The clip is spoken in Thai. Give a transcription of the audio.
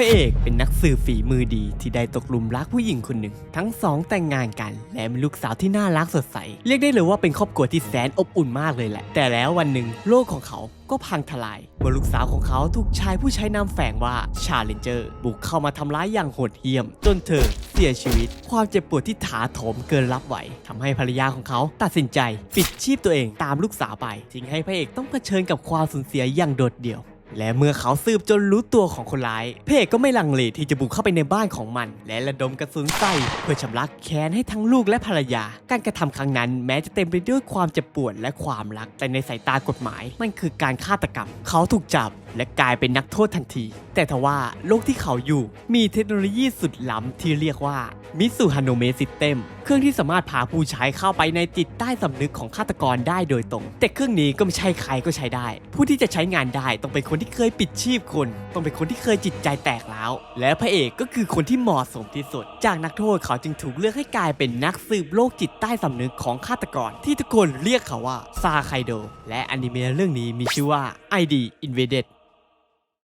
พระเอกเป็นนักสืบฝีมือดีที่ได้ตกหลุมรักผู้หญิงคนหนึ่ง ทั้งสองแต่งงานกัน และมีลูกสาวที่น่ารักสดใส เรียกได้เลยว่าเป็นครอบครัวที่แสนอบอุ่นมากเลยแหละ แต่แล้ววันหนึ่งโลกของเขาก็พังทลายเมื่อลูกสาวของเขาถูกชายผู้ใช้นามแฝงว่าชาเลนเจอร์บุกเข้ามาทำร้ายอย่างโหดเหี้ยม จนเธอเสียชีวิต ความเจ็บปวดที่ถาโถมเกินรับไหวทำให้ภรรยาของเขาตัดสินใจ ปิดชีพตัวเองตามลูกสาวไปทิ้งให้พระเอกต้องเผชิญกับความสูญเสียอย่างโดดเดี่ยว และเมื่อเขาสืบจนรู้ตัวของคนร้ายพระเอกก็ไม่ลังเลที่จะบุกเข้าไปในบ้านของมัน และระดมกระสุนใส่เพื่อชำระแค้นให้ทั้งลูกและภรรยา การกระทำครั้งนั้นแม้จะเต็มไปด้วยความเจ็บปวดและความรัก แต่ในสายตากฎหมาย มันคือการฆาตกรรม เขาถูกจับและกลายเป็นนักโทษทันที แต่ทว่าโลกที่เขาอยู่มีเทคโนโลยีสุดล้ำที่เรียกว่ามิสุฮาโนเมซิสเต็มเครื่องที่สามารถพาผู้ใช้เข้าไปในจิตใต้สำนึกของฆาตกรได้โดยตรง แต่เครื่องนี้ก็ไม่ใช่ใครก็ใช้ได้ ผู้ที่จะใช้งานได้ต้องเป็นคนที่เคยปิดชีพคน ต้องเป็นคนที่เคยจิตใจแตกแล้ว และพระเอกก็คือคนที่เหมาะสมที่สุด จากนักโทษเขาจึงถูกเลือกให้กลายเป็นนักสืบโลกจิตใต้สำนึกของฆาตกร ที่ทุกคนเรียกเขาว่าซาไคโดและอนิเมะเรื่องนี้มีชื่อว่า ID Invaded